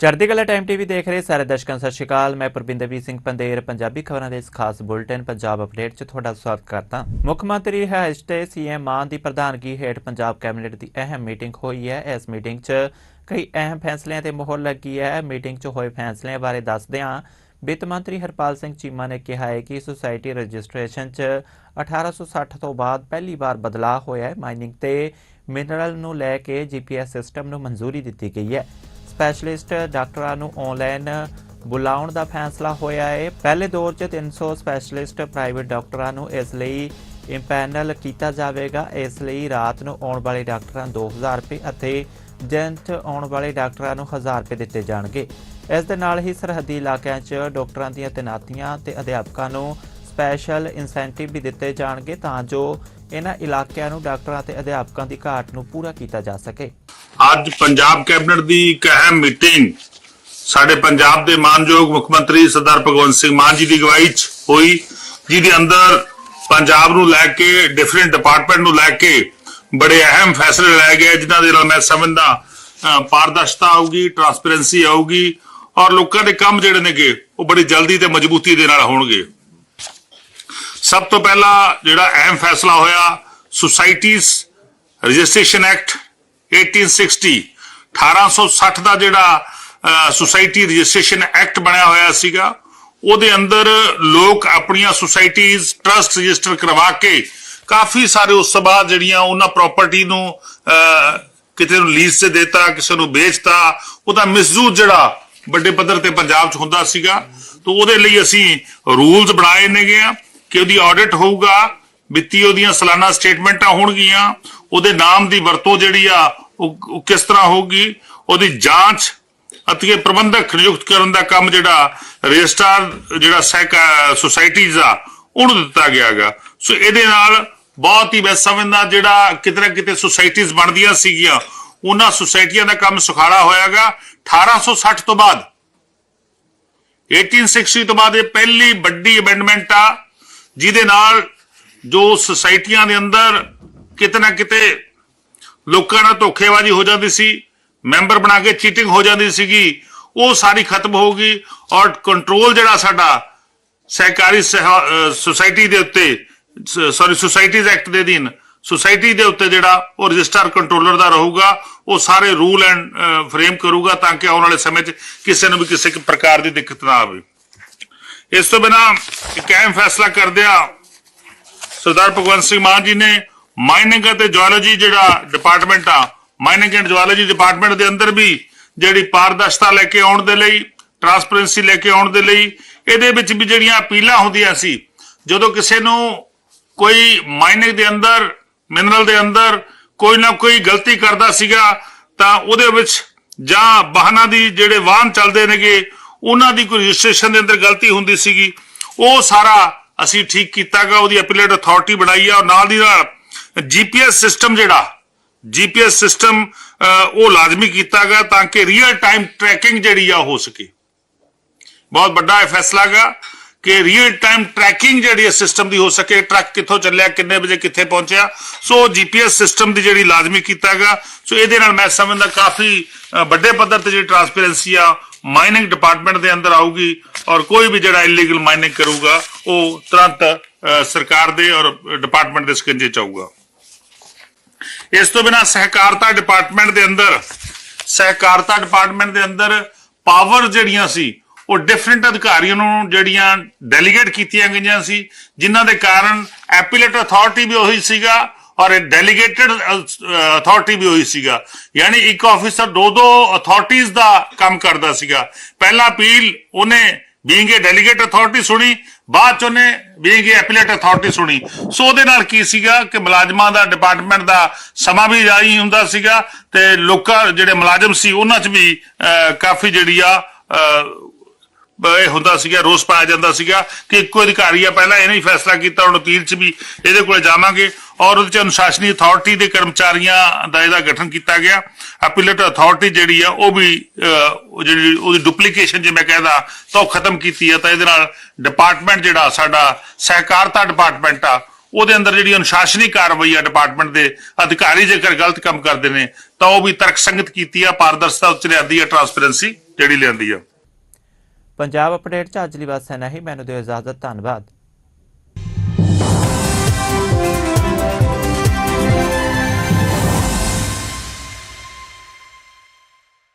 ਚੜ੍ਹਦੀ ਕਲਾ time TV ਦੇਖ ਰਹੇ ਸਾਰੇ ਦਰਸ਼ਕਾਂ ਸਤਿ ਸ਼੍ਰੀ ਅਕਾਲ। ਮੈਂ ਪ੍ਰਬਿੰਦਰਵੀਰ ਸਿੰਘ ਪੰਦੇਰ। ਪੰਜਾਬੀ ਖਬਰਾਂ ਦੇ ਇਸ ਖਾਸ ਬੁਲੇਟਿਨ ਪੰਜਾਬ ਅਪਡੇਟ 'ਚ ਤੁਹਾਡਾ ਸਵਾਗਤ ਕਰਦਾ ਮੁੱਖ ਮੰਤਰੀ ਰਿਹਾਇਸ਼ ਤੇ ਸੀਐਮ ਮਾਨ ਦੀ ਪ੍ਰਧਾਨਗੀ ਹੇਠ ਪੰਜਾਬ ਕੈਬਨਿਟ ਦੀ ਅਹਿਮ ਮੀਟਿੰਗ ਹੋਈ ਹੈ। ਇਸ ਮੀਟਿੰਗ 'ਚ ਕਈ ਅਹਿਮ ਫੈਸਲਿਆਂ ਤੇ ਮੋਹਰ ਲੱਗੀ ਹੈ। ਮੀਟਿੰਗ 'ਚ ਹੋਏ ਫੈਸਲਿਆਂ ਬਾਰੇ ਦੱਸਦਿਆਂ ਵਿੱਤ ਮੰਤਰੀ ਹਰਪਾਲ ਸਿੰਘ ਚੀਮਾ ਨੇ ਕਿਹਾ ਹੈ ਕਿ ਸੁਸਾਇਟੀ ਰਜਿਸਟ੍ਰੇਸ਼ਨ 'ਚ 1860 ਤੋਂ ਬਾਅਦ ਪਹਿਲੀ ਵਾਰ ਬਦਲਾਅ ਹੋਇਆ ਹੈ। ਮਾਈਨਿੰਗ ਤੇ ਮਿਨਰਲ ਨੂੰ ਲੈ ਕੇ ਜੀਪੀਐਸ ਸਿਸਟਮ ਨੂੰ ਮਨਜ਼ੂਰੀ ਦਿੱਤੀ ਗਈ ਹੈ। ਸਪੈਸ਼ਲਿਸਟ ਡਾਕਟਰਾਂ ਨੂੰ ਆਨਲਾਈਨ ਬੁਲਾਉਣ ਦਾ ਫੈਸਲਾ ਹੋਇਆ ਹੈ। ਪਹਿਲੇ ਦੌਰ 'ਚ 300 ਸਪੈਸ਼ਲਿਸਟ ਪ੍ਰਾਈਵੇਟ ਡਾਕਟਰਾਂ ਨੂੰ ਇਸ ਲਈ ਇੰਪੈਨਲ ਕੀਤਾ ਜਾਵੇਗਾ। ਇਸ ਲਈ ਰਾਤ ਨੂੰ ਆਉਣ ਵਾਲੇ ਡਾਕਟਰਾਂ ਨੂੰ 2000 ਰੁਪਏ ਅਤੇ ਦਿਨ 'ਚ ਆਉਣ ਵਾਲੇ ਡਾਕਟਰਾਂ ਨੂੰ 1000 ਰੁਪਏ ਦਿੱਤੇ ਜਾਣਗੇ। ਇਸ ਦੇ ਨਾਲ ਹੀ ਸਰਹੱਦੀ ਇਲਾਕਿਆਂ 'ਚ ਡਾਕਟਰਾਂ ਦੀਆਂ ਤੈਨਾਤੀਆਂ ਤੇ ਅਧਿਆਪਕਾਂ ਨੂੰ ਸਪੈਸ਼ਲ ਇਨਸੈਂਟਿਵ ਵੀ ਦਿੱਤੇ ਜਾਣਗੇ ਤਾਂ ਜੋ ਇਹਨਾਂ ਇਲਾਕਿਆਂ ਨੂੰ ਡਾਕਟਰਾਂ ਤੇ ਅਧਿਆਪਕਾਂ ਦੀ ਘਾਟ ਨੂੰ ਪੂਰਾ ਕੀਤਾ ਜਾ ਸਕੇ। ਅੱਜ ਪੰਜਾਬ ਕੈਬਨਿਟ ਦੀ ਇੱਕ ਅਹਿਮ ਮੀਟਿੰਗ ਸਾਡੇ ਪੰਜਾਬ ਦੇ ਮਾਨਯੋਗ ਮੁੱਖ ਮੰਤਰੀ ਸਰਦਾਰ ਭਗਵੰਤ ਸਿੰਘ ਮਾਨ ਜੀ ਦੀ ਅਗਵਾਈ 'ਚ ਹੋਈ, ਜਿਹਦੇ ਅੰਦਰ ਪੰਜਾਬ ਨੂੰ ਲੈ ਕੇ ਡਿਫਰੈਂਟ ਡਿਪਾਰਟਮੈਂਟ ਨੂੰ ਲੈ ਕੇ ਬੜੇ ਅਹਿਮ ਫੈਸਲੇ ਲਏ ਗਏ, ਜਿਨ੍ਹਾਂ ਦੇ ਨਾਲ ਮੈਂ ਸਮਝਦਾ ਪਾਰਦਰਸ਼ਤਾ ਆਊਗੀ ਟਰਾਂਸਪੇਰੈਂਸੀ ਆਊਗੀ ਔਰ ਲੋਕਾਂ ਦੇ ਕੰਮ ਜਿਹੜੇ ਨੇਗੇ, ਉਹ ਬੜੀ ਜਲਦੀ ਤੇ ਮਜ਼ਬੂਤੀ ਦੇ ਨਾਲ ਹੋਣਗੇ। ਸਭ ਤੋਂ ਪਹਿਲਾਂ ਜਿਹੜਾ ਅਹਿਮ ਫੈਸਲਾ ਹੋਇਆ ਸੁਸਾਇਟੀਜ਼ ਰਜਿਸਟ੍ਰੇਸ਼ਨ ਐਕਟ 1860 1860 ਦਾ ਜਿਹੜਾ ਸੁਸਾਇਟੀ ਰਜਿਸਟ੍ਰੇਸ਼ਨ ਐਕਟ ਬਣਿਆ ਹੋਇਆ ਸੀਗਾ ਉਹਦੇ ਅੰਦਰ ਲੋਕ ਆਪਣੀਆਂ ਸੁਸਾਇਟੀਜ਼ ਟਰਸਟ ਰਜਿਸਟਰ ਕਰਵਾ ਕੇ ਕਾਫੀ ਸਾਰੇ ਉਸ ਤੋਂ ਬਾਅਦ ਜਿਹੜੀਆਂ ਉਹਨਾਂ ਪ੍ਰਾਪਰਟੀ ਨੂੰ ਅਹ, ਕਿਤੇ ਨੂੰ ਲੀਜ਼ ਤੇ ਦਿੱਤਾ ਕਿਸੇ ਨੂੰ ਵੇਚਤਾ ਉਹਦਾ ਮਿਸਯੂਜ਼ ਜਿਹੜਾ ਵੱਡੇ ਪੱਧਰ ਤੇ ਪੰਜਾਬ 'ਚ ਹੁੰਦਾ ਸੀਗਾ ਤਾਂ ਉਹਦੇ ਲਈ ਅਸੀਂ ਰੂਲਸ ਬਣਾਏ ਨੇਗੇ ਆ। ਕਿ ਉਹਦੀ ਆਡਿਟ ਹੋਊਗਾ ਵਿੱਤੀ ਉਹਦੀਆਂ ਸਾਲਾਨਾ ਸਟੇਟਮੈਂਟਾਂ ਹੋਣਗੀਆਂ, ਉਹਦੇ ਨਾਮ ਦੀ ਵਰਤੋਂ ਜਿਹੜੀ ਆ, ਉਹ ਕਿਸ ਤਰ੍ਹਾਂ ਹੋਊਗੀ, ਉਹਦੀ ਜਾਂਚ ਅਤੇ ਪ੍ਰਬੰਧਕ ਨਿਯੁਕਤ ਕਰਨ ਦਾ ਕੰਮ ਜਿਹੜਾ ਰਜਿਸਟਰ ਜਿਹੜਾ ਸੁਸਾਇਟੀਜ਼ ਆ, ਉਹਨੂੰ ਦਿੱਤਾ ਗਿਆਗਾ ਸੋ ਇਹਦੇ ਨਾਲ ਬਹੁਤ ਹੀ ਮੈਂ ਸਮਝਦਾ ਜਿਹੜਾ ਕਿਤੇ ਨਾ ਕਿਤੇ ਸੁਸਾਇਟੀਜ਼ ਬਣਦੀਆਂ ਸੀਗੀਆਂ, ਉਹਨਾਂ ਸੁਸਾਇਟੀਆਂ ਦਾ ਕੰਮ ਸੁਖਾਲਾ ਹੋਇਆਗਾ 1860 ਤੋਂ ਬਾਅਦ। 1860 ਤੋਂ ਬਾਅਦ ਇਹ ਪਹਿਲੀ ਵੱਡੀ ਅਮੈਂਡਮੈਂਟ ਆ ਜਿਹਦੇ ਨਾਲ ਜੋ ਸੁਸਾਇਟੀਆਂ ਦੇ ਅੰਦਰ ਕਿਤੇ ਨਾ ਕਿਤੇ ਲੋਕਾਂ ਨਾਲ ਧੋਖੇਬਾਜ਼ੀ ਹੋ ਜਾਂਦੀ ਸੀ, ਮੈਂਬਰ ਬਣਾ ਕੇ ਚੀਟਿੰਗ ਹੋ ਜਾਂਦੀ ਸੀਗੀ, ਉਹ ਸਾਰੀ ਖਤਮ ਹੋਊਗੀ ਔਰ ਕੰਟਰੋਲ ਜਿਹੜਾ ਸਾਡਾ ਸਹਿਕਾਰੀ ਸੁਸਾਇਟੀ ਦੇ ਉੱਤੇ ਸੌਰੀ ਸੁਸਾਇਟੀਜ਼ ਐਕਟ ਦੇ ਅਧੀਨ, ਸੁਸਾਇਟੀ ਦੇ ਉੱਤੇ ਜਿਹੜਾ ਉਹ ਰਜਿਸਟਰ ਕੰਟਰੋਲਰ ਦਾ ਰਹੂਗਾ, ਉਹ ਸਾਰੇ ਰੂਲ ਐਂਡ ਫਰੇਮ ਕਰੂਗਾ ਤਾਂ ਕਿ ਆਉਣ ਵਾਲੇ ਸਮੇਂ 'ਚ ਕਿਸੇ ਨੂੰ ਵੀ ਕਿਸੇ ਪ੍ਰਕਾਰ ਦੀ ਦਿੱਕਤ ਨਾ ਆਵੇ। ਇਸ ਤੋਂ ਬਿਨਾ ਇੱਕ ਅਹਿਮ ਫੈਸਲਾ ਕਰਦਿਆਂ ਸਰਦਾਰ ਭਗਵੰਤ ਸਿੰਘ ਮਾਨ ਜੀ ਨੇ ਮਾਈਨਿੰਗ ਅਤੇ ਜੀਓਲੋਜੀ ਜਿਹੜਾ ਡਿਪਾਰਟਮੈਂਟ ਆ ਮਾਈਨਿੰਗ ਐਂਡ ਜੀਓਲੋਜੀ ਡਿਪਾਰਟਮੈਂਟ ਦੇ ਅੰਦਰ ਵੀ ਜਿਹੜੀ ਪਾਰਦਰਸ਼ਤਾ ਲੈ ਕੇ ਆਉਣ ਦੇ ਲਈ ਟਰਾਂਸਪੇਰੈਂਸੀ ਲੈ ਕੇ ਆਉਣ ਦੇ ਲਈ, ਇਹਦੇ ਵਿੱਚ ਵੀ ਜਿਹੜੀਆਂ ਅਪੀਲਾਂ ਹੁੰਦੀਆਂ ਸੀ, ਜਦੋਂ ਕਿਸੇ ਨੂੰ ਕੋਈ ਮਾਈਨਿੰਗ ਦੇ ਅੰਦਰ ਮਿਨਰਲ ਦੇ ਅੰਦਰ ਕੋਈ ਨਾ ਕੋਈ ਗਲਤੀ ਕਰਦਾ ਸੀਗਾ, ਤਾਂ ਉਹਦੇ ਵਿੱਚ ਜਾਂ ਵਾਹਨਾਂ ਦੀ ਜਿਹੜੇ ਵਾਹਨ ਚੱਲਦੇ ਨੇਗੇ ਉਹਨਾਂ ਦੀ ਕੋਈ ਰਜਿਸਟ੍ਰੇਸ਼ਨ ਦੇ ਅੰਦਰ ਗਲਤੀ ਹੁੰਦੀ ਸੀਗੀ, ਉਹ ਸਾਰਾ ਅਸੀਂ ਠੀਕ ਕੀਤਾਗਾ, ਉਹਦੀ ਅਪੀਲੇਟ ਅਥਾਰਟੀ ਬਣਾਈ ਆ ਔਰ ਨਾਲ ਦੀ ਨਾਲ ਜੀਪੀਐਸ ਸਿਸਟਮ ਜਿਹੜਾ ਜੀਪੀਐਸ ਸਿਸਟਮ ਉਹ ਲਾਜ਼ਮੀ ਕੀਤਾਗਾ ਤਾਂ ਕਿ ਰੀਅਲ ਟਾਈਮ ਟਰੈਕਿੰਗ ਜਿਹੜੀ ਆ ਹੋ ਸਕੇ। ਬਹੁਤ ਵੱਡਾ ਇਹ ਫੈਸਲਾ ਗਾ ਕਿ ਰੀਅਲ ਟਾਈਮ ਟਰੈਕਿੰਗ ਜਿਹੜੀ ਹੈ ਸਿਸਟਮ ਦੀ ਹੋ ਸਕੇ ਟਰੱਕ ਕਿੱਥੋਂ ਚੱਲਿਆ, ਕਿੰਨੇ ਵਜੇ ਕਿੱਥੇ ਪਹੁੰਚਿਆ, ਸੋ ਜੀਪੀਐਸ ਸਿਸਟਮ ਦੀ ਜਿਹੜੀ ਲਾਜ਼ਮੀ ਕੀਤਾਗਾ, ਸੋ ਇਹਦੇ ਨਾਲ ਮੈਂ ਸਮਝਦਾ ਕਾਫੀ ਵੱਡੇ ਪੱਧਰ ਤੇ ਜਿਹੜੀ ਟਰਾਂਸਪੇਰੈਂਸੀ ਆ ਮਾਈਨਿੰਗ ਡਿਪਾਰਟਮੈਂਟ ਦੇ ਅੰਦਰ ਆਊਗੀ ਔਰ ਕੋਈ ਵੀ ਜਿਹੜਾ ਇਲੀਗਲ ਮਾਈਨਿੰਗ ਕਰੂਗਾ, ਉਹ ਤੁਰੰਤ ਸਰਕਾਰ ਦੇ ਔਰ ਡਿਪਾਰਟਮੈਂਟ ਦੇ ਸਕੰਜੇ ਚ ਆਊਗਾ। ਇਸ ਤੋਂ ਬਿਨਾ ਸਹਿਕਾਰਤਾ ਡਿਪਾਰਟਮੈਂਟ ਦੇ ਅੰਦਰ, ਸਹਿਕਾਰਤਾ ਡਿਪਾਰਟਮੈਂਟ ਦੇ ਅੰਦਰ ਪਾਵਰ ਜਿਹੜੀਆਂ ਸੀ, ਉਹ ਡਿਫਰੈਂਟ ਅਧਿਕਾਰੀਆਂ ਨੂੰ ਜਿਹੜੀਆਂ ਡੈਲੀਗੇਟ ਕੀਤੀਆਂ ਗਈਆਂ ਸੀ, ਜਿਨ੍ਹਾਂ ਦੇ ਕਾਰਨ ਐਪੀਲੇਟ ਅਥਾਰਟੀ ਵੀ ਉਹੀ ਸੀਗਾ ਔਰ ਡੈਲੀਗੇਟਡ ਅਥਾਰਟੀ ਵੀ ਹੋਈ ਸੀਗਾ। ਯਾਨੀ ਇੱਕ ਆਫੀਸਰ ਦੋ ਦੋ ਅਥਾਰਟੀਆਂ ਦਾ ਕੰਮ ਕਰਦਾ ਸੀਗਾ। ਪਹਿਲਾ ਅਪੀਲ, ਉਹਨੇ ਬੀਇੰਗ ਏ ਡੈਲੀਗੇਟ ਅਥਾਰਟੀ ਸੁਣੀ, ਬਾਅਦ ਚ ਉਹਨੇ ਬੀਇੰਗ ਏ ਐਪੀਲੇਟ ਅਥਾਰਟੀ ਸੁਣੀ। ਸੋ ਉਹਦੇ ਨਾਲ ਕੀ ਸੀਗਾ ਕਿ ਮੁਲਾਜ਼ਮਾਂ ਦਾ ਡਿਪਾਰਟਮੈਂਟ ਦਾ ਸਮਾਂ ਵੀ ਜਾਰੀ ਹੁੰਦਾ ਸੀਗਾ ਤੇ ਲੋਕਾਂ, ਜਿਹੜੇ ਮੁਲਾਜ਼ਮ ਸੀ, ਉਹਨਾਂ 'ਚ ਵੀ ਕਾਫੀ ਜਿਹੜੀ ਆ ਇਹ ਹੁੰਦਾ ਸੀਗਾ, ਰੋਸ ਪਾਇਆ ਜਾਂਦਾ ਸੀਗਾ ਕਿ ਇੱਕੋ ਅਧਿਕਾਰੀ ਆ, ਪਹਿਲਾਂ ਇਹਨੇ ਹੀ ਫੈਸਲਾ ਕੀਤਾ, ਹੁਣ ਅਪੀਲ 'ਚ ਵੀ ਇਹਦੇ ਕੋਲ ਜਾਵਾਂਗੇ। ਔਰ ਉਹਦੇ 'ਚ ਅਨੁਸ਼ਾਸਨੀ ਅਥਾਰਟੀ ਦੇ ਕਰਮਚਾਰੀਆਂ ਦਾ ਇਹਦਾ ਗਠਨ ਕੀਤਾ ਗਿਆ। ਅਪੀਲੇਟ ਅਥਾਰਟੀ ਜਿਹੜੀ ਆ, ਉਹ ਵੀ ਜਿਹੜੀ ਉਹਦੀ ਡੁਪਲੀਕੇਸ਼ਨ ਜੇ ਮੈਂ ਕਹਿੰਦਾ ਤਾਂ ਉਹ ਖਤਮ ਕੀਤੀ ਆ। ਤਾਂ ਇਹਦੇ ਨਾਲ ਡਿਪਾਰਟਮੈਂਟ ਜਿਹੜਾ ਸਾਡਾ ਸਹਿਕਾਰਤਾ ਡਿਪਾਰਟਮੈਂਟ ਆ, ਉਹਦੇ ਅੰਦਰ ਜਿਹੜੀ ਅਨੁਸ਼ਾਸਨੀ ਕਾਰਵਾਈ ਆ ਡਿਪਾਰਟਮੈਂਟ ਦੇ ਅਧਿਕਾਰੀ ਜੇਕਰ ਗਲਤ ਕੰਮ ਕਰਦੇ ਨੇ, ਤਾਂ ਉਹ ਵੀ ਤਰਕਸੰਗਤ ਕੀਤੀ ਆ, ਪਾਰਦਰਸ਼ਤਾ ਉੱਚ ਲਿਆਂਦੀ ਆ ਟਰਾਂਸਪੇਰੈਂਸੀ ਜਿਹੜੀ ਲਿਆਂਦੀ ਆ। ਪੰਜਾਬ ਅਪਡੇਟ 'ਚ ਅੱਜ ਲਈ ਬਸ ਇੰਨਾ ਹੀ। ਮੈਨੂੰ ਦਿਓ ਇਜਾਜ਼ਤ ਧੰਨਵਾਦ।